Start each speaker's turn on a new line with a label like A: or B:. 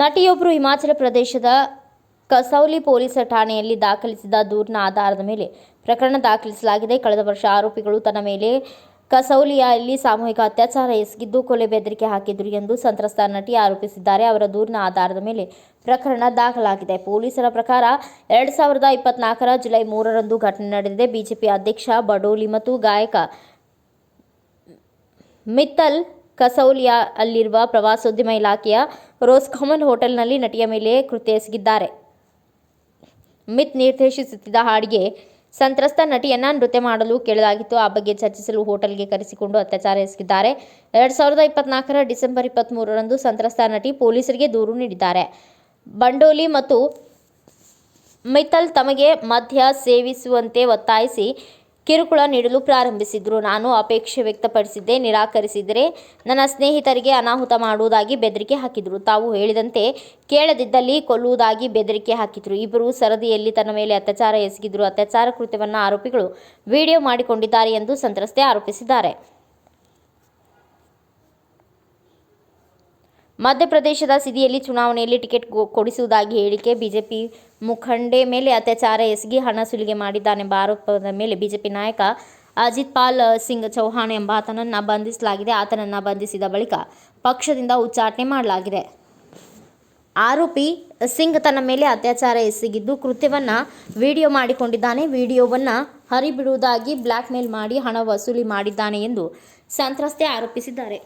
A: ನಟಿಯೊಬ್ಬರು ಹಿಮಾಚಲ ಪ್ರದೇಶದ ಕಸೌಲಿ ಪೊಲೀಸ್ ಠಾಣೆಯಲ್ಲಿ ದಾಖಲಿಸಿದ ದೂರಿನ ಆಧಾರದ ಮೇಲೆ ಪ್ರಕರಣ ದಾಖಲಿಸಲಾಗಿದೆ. ಕಳೆದ ವರ್ಷ ಆರೋಪಿಗಳು ತನ್ನ ಮೇಲೆ ಕಸೌಲಿಯಲ್ಲಿ ಸಾಮೂಹಿಕ ಅತ್ಯಾಚಾರ ಎಸಗಿದ್ದು ಕೊಲೆ ಬೆದರಿಕೆ ಹಾಕಿದ್ರು ಎಂದು ಸಂತ್ರಸ್ತ ನಟಿ ಆರೋಪಿಸಿದ್ದಾರೆ. ಅವರ ದೂರಿನ ಆಧಾರದ ಮೇಲೆ ಪ್ರಕರಣ ದಾಖಲಾಗಿದೆ. ಪೊಲೀಸರ ಪ್ರಕಾರ ಎರಡು ಸಾವಿರದ ಇಪ್ಪತ್ನಾಲ್ಕರ ಜುಲೈ ಮೂರರಂದು ಘಟನೆ ನಡೆದಿದೆ. ಬಿಜೆಪಿ ಅಧ್ಯಕ್ಷ ಬಡೋಲಿ ಮತ್ತು ಗಾಯಕ ಮಿತ್ತಲ್ ಕಸೌಲಿಯಾ ಅಲ್ಲಿರುವ ಪ್ರವಾಸೋದ್ಯಮ ಇಲಾಖೆಯ ರೋಸ್ ಕಾಮನ್ ಹೋಟೆಲ್ನಲ್ಲಿ ನಟಿಯ ಮೇಲೆ ಕೃತ್ಯ ಎಸಗಿದ್ದಾರೆ. ಮಿತ್ ನಿರ್ದೇಶಿಸುತ್ತಿದ್ದ ಹಾಡಿಗೆ ಸಂತ್ರಸ್ತ ನಟಿಯನ್ನ ನೃತ್ಯ ಮಾಡಲು ಕೇಳಲಾಗಿತ್ತು. ಆ ಬಗ್ಗೆ ಚರ್ಚಿಸಲು ಹೋಟೆಲ್ಗೆ ಕರೆಸಿಕೊಂಡು ಅತ್ಯಾಚಾರ ಎಸಗಿದ್ದಾರೆ. ಎರಡ್ ಸಾವಿರದ ಇಪ್ಪತ್ನಾಲ್ಕರ ಡಿಸೆಂಬರ್ ಇಪ್ಪತ್ತ್ಮೂರರಂದು ಸಂತ್ರಸ್ತ ನಟಿ ಪೊಲೀಸರಿಗೆ ದೂರು ನೀಡಿದ್ದಾರೆ. ಬಂಡೋಲಿ ಮತ್ತು ಮಿತ್ತಲ್ ತಮಗೆ ಮದ್ಯ ಸೇವಿಸುವಂತೆ ಒತ್ತಾಯಿಸಿ ಕಿರುಕುಳ ನೀಡಲು ಪ್ರಾರಂಭಿಸಿದ್ರು. ನಾನು ಅಪೇಕ್ಷೆ ವ್ಯಕ್ತಪಡಿಸಿದ್ದೆ. ನಿರಾಕರಿಸಿದರೆ ನನ್ನ ಸ್ನೇಹಿತರಿಗೆ ಅನಾಹುತ ಮಾಡುವುದಾಗಿ ಬೆದರಿಕೆ ಹಾಕಿದರು. ತಾವು ಹೇಳಿದಂತೆ ಕೇಳದಿದ್ದಲ್ಲಿ ಕೊಲ್ಲುವುದಾಗಿ ಬೆದರಿಕೆ ಹಾಕಿದರು. ಇಬ್ಬರು ಸರದಿಯಲ್ಲಿ ತನ್ನ ಮೇಲೆ ಅತ್ಯಾಚಾರ ಎಸಗಿದ್ರು. ಅತ್ಯಾಚಾರ ಕೃತ್ಯವನ್ನು ಆರೋಪಿಗಳು ವಿಡಿಯೋ ಮಾಡಿಕೊಂಡಿದ್ದಾರೆ ಎಂದು ಸಂತ್ರಸ್ತೆ ಆರೋಪಿಸಿದ್ದಾರೆ. ಮಧ್ಯಪ್ರದೇಶದ ಸಿದಿಯಲ್ಲಿ ಚುನಾವಣೆಯಲ್ಲಿ ಟಿಕೆಟ್ ಕೊಡಿಸುವುದಾಗಿ ಹೇಳಿಕೆ ಬಿಜೆಪಿ ಮುಖಂಡೆ ಮೇಲೆ ಅತ್ಯಾಚಾರ ಎಸಗಿ ಹಣ ಸುಲಿಗೆ ಮಾಡಿದ್ದಾನೆಂಬ ಆರೋಪದ ಮೇಲೆ ಬಿಜೆಪಿ ನಾಯಕ ಅಜಿತ್ ಪಾಲ್ ಸಿಂಗ್ ಚೌಹಾಣ್ ಎಂಬಾತನನ್ನು ಬಂಧಿಸಲಾಗಿದೆ. ಆತನನ್ನು ಬಂಧಿಸಿದ ಬಳಿಕ ಪಕ್ಷದಿಂದ ಉಚ್ಚಾಟನೆ ಮಾಡಲಾಗಿದೆ. ಆರೋಪಿ ಸಿಂಗ್ ತನ್ನ ಮೇಲೆ ಅತ್ಯಾಚಾರ ಎಸಗಿದ್ದು ಕೃತ್ಯವನ್ನು ವಿಡಿಯೋ ಮಾಡಿಕೊಂಡಿದ್ದಾನೆ. ವಿಡಿಯೋವನ್ನು ಹರಿಬಿಡುವುದಾಗಿ ಬ್ಲ್ಯಾಕ್ ಮೇಲ್ ಮಾಡಿ ಹಣ ವಸೂಲಿ ಮಾಡಿದ್ದಾನೆ ಎಂದು ಸಂತ್ರಸ್ತೆ ಆರೋಪಿಸಿದ್ದಾರೆ.